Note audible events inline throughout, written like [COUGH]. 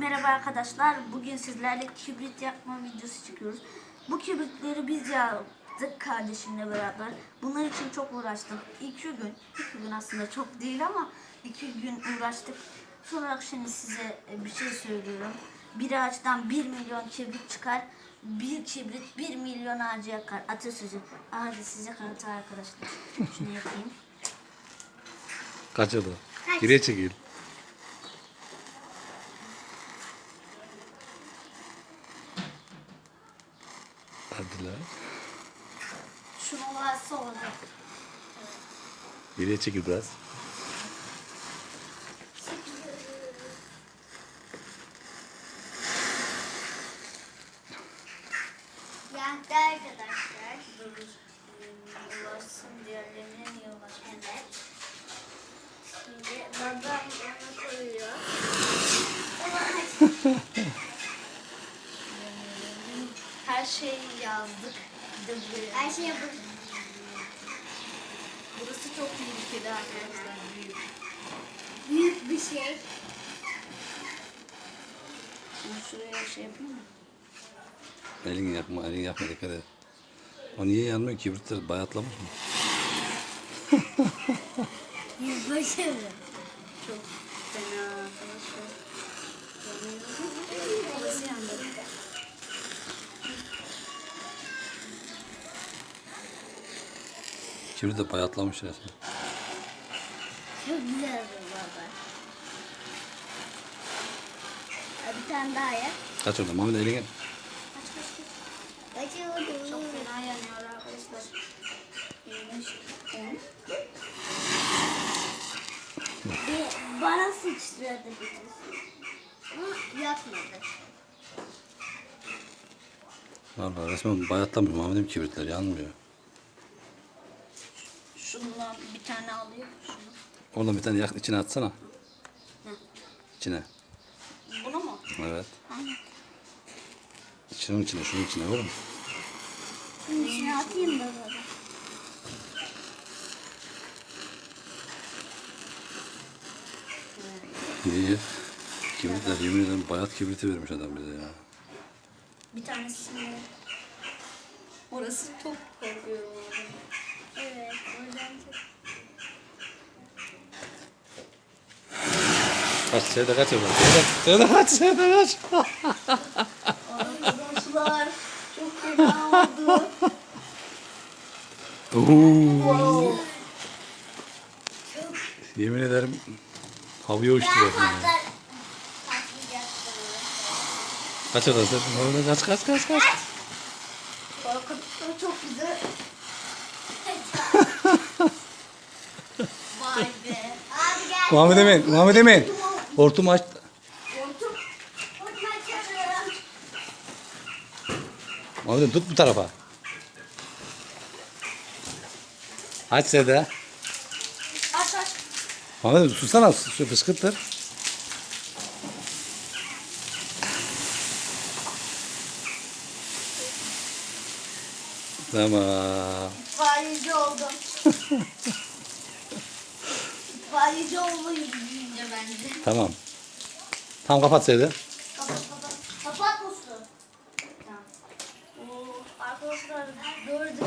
Merhaba arkadaşlar. Bugün sizlerle kibrit yakma videosu çekiyoruz. Bu kibritleri biz yaktık kardeşimle beraber. Bunlar için çok uğraştık. İki gün, iki gün aslında çok değil ama iki gün uğraştık. Son olarak şimdi size e, bir şey söylüyorum. Bir ağaçtan bir milyon kibrit çıkar. Bir kibrit bir milyon ağacı yakar. Atasözü. Hadi size kanıtı arkadaşlar. Şunu yapayım. Kaç. Geriye çekil. Lan. Şunu varsa olacak. Geriye çekil biraz. Yankı arkadaşlar. Dur. Ulaşsın diğerlerine niye ulaşsın? Evet. Şimdi babam onu koyuyor. [LAUGHS] Şeyi yazdık. Her şey yapın. Burası çok tehlikeli arkadaşlar. Büyük. Büyük bir şey. Şimdi şuraya şey yapayım mı? Elini yakma, elini yakma dikkat et. O niye yanmıyor ki? Kibritler bayatlamış mı? [LAUGHS] Yüzbaşı mı? Çok fena arkadaşlar. Burası Kibrit de bayatlamış resmen. Çok güzel oldu baba. Ha, Bir tane daha yap. Kaç orada. Çok fena yanıyor arkadaşlar. Yemiş. Bir bana sıçradı bir kez. Ama yakmadı. Valla resmen bayatlamış Muhammed'im kibritler yanmıyor. Şundan bir tane alayım. Şunu. Oradan bir tane yak içine atsana. Hı. İçine. Bunu mu? Evet. Hangi? Şunun içine, şunun içine oğlum. Şunun içine atayım da baba. İyi. Kibritler yemin ederim bayat kibriti vermiş adam bize ya. Bir tanesini. Orası çok korkuyorum. Evet. Oradan çok. Kaç Sevda kaç. Sevda, Sevda kaç. Arkadaşlar çok fena oldu. Oo. Yemin ederim havaya uçtu bu. Kaç. Oradan kaç kaç kaç kaç. Korkuttu çok güzel. Vay be. Abi gel. Muhammed Emin, Muhammed Emin. Aç. Hortum. Açıyorum. Muhammed Emin tut bu tarafa. Aç Sevda. Aç aç. Muhammed Emin susana su fıskırtır. Tamam. İtfaiyeci oldum. [LAUGHS] İtfaiyeci olmayı büyüyünce bence. Tamam. Tamam kapat Sevda. Kapat kapat. Kapat musluğu. Tamam. Oo, arkadaşlar gibi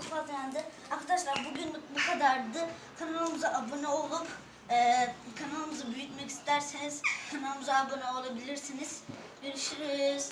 kapat yandı. Arkadaşlar bugünlük bu kadardı. Kanalımıza abone olup e, kanalımızı büyütmek isterseniz kanalımıza abone olabilirsiniz. Görüşürüz.